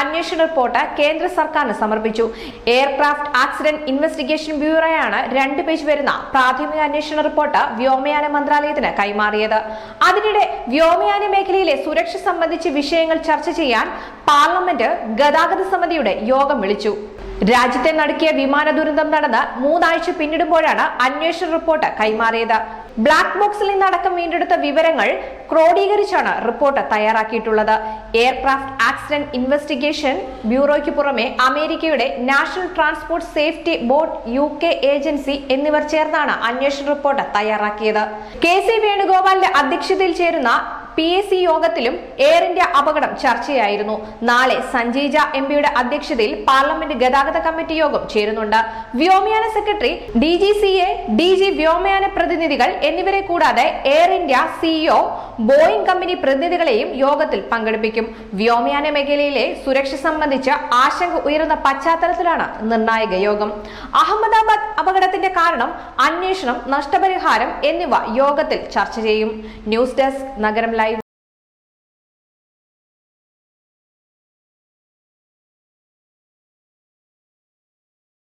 അന്വേഷണ റിപ്പോർട്ട് കേന്ദ്ര സർക്കാരിന് സമർപ്പിച്ചു. എയർക്രാഫ്റ്റ് ആക്സിഡന്റ് ഇൻവെസ്റ്റിഗേഷൻ ബ്യൂറോയാണ് രണ്ട് പേജ് വരുന്ന പ്രാഥമിക അന്വേഷണ റിപ്പോർട്ട് വ്യോമയാന മന്ത്രാലയത്തിന് കൈമാറിയത്. അതിനിടെ വ്യോമയാന മേഖലയിലെ സുരക്ഷ സംബന്ധിച്ച് വിഷയങ്ങൾ ചർച്ച ചെയ്യാൻ പാർലമെന്റ് ഗതാഗത സമിതിയുടെ യോഗം വിളിച്ചു. രാജ്യത്തെ നടുക്കിയ വിമാന ദുരന്തം നടന്ന് മൂന്നാഴ്ച പിന്നിടുമ്പോഴാണ് അന്വേഷണ റിപ്പോർട്ട് കൈമാറിയത്. ബ്ലാക്ക് ബോക്സിൽ നിന്നടക്കം വീണ്ടെടുത്ത വിവരങ്ങൾ ക്രോഡീകരിച്ചാണ് റിപ്പോർട്ട് തയ്യാറാക്കിയിട്ടുള്ളത്. എയർക്രാഫ്റ്റ് ആക്സിഡന്റ് ഇൻവെസ്റ്റിഗേഷൻ ബ്യൂറോയ്ക്ക് പുറമെ അമേരിക്കയുടെ national transport safety board U K agency എന്നിവർ ചേർന്നാണ് അന്വേഷണ റിപ്പോർട്ട് തയ്യാറാക്കിയത്. കെ സി വേണുഗോപാലിന്റെ അധ്യക്ഷതയിൽ ചേരുന്ന പി എസ് സി യോഗത്തിലും എയർ ഇന്ത്യ അപകടം ചർച്ചയായിരുന്നു. നാളെ സഞ്ജയ് ജ എം പിയുടെ അധ്യക്ഷതയിൽ പാർലമെന്റ് ഗതാഗത കമ്മിറ്റി യോഗം ചേരുന്നുണ്ട്. വ്യോമയാന secretary D G C A D G വ്യോമയാന പ്രതിനിധികൾ എന്നിവരെ കൂടാതെ Air India CEO Boeing company പ്രതിനിധികളെയും യോഗത്തിൽ പങ്കെടുപ്പിക്കും. വ്യോമയാന മേഖലയിലെ സുരക്ഷ സംബന്ധിച്ച ആശങ്ക ഉയരുന്ന പശ്ചാത്തലത്തിലാണ് നിർണായക യോഗം. അഹമ്മദാബാദ് അപകടത്തിന്റെ കാരണം അന്വേഷണം നഷ്ടപരിഹാരം എന്നിവ യോഗത്തിൽ ചർച്ച ചെയ്യും. ന്യൂസ് ഡെസ്ക് നഗരം ലൈവ്.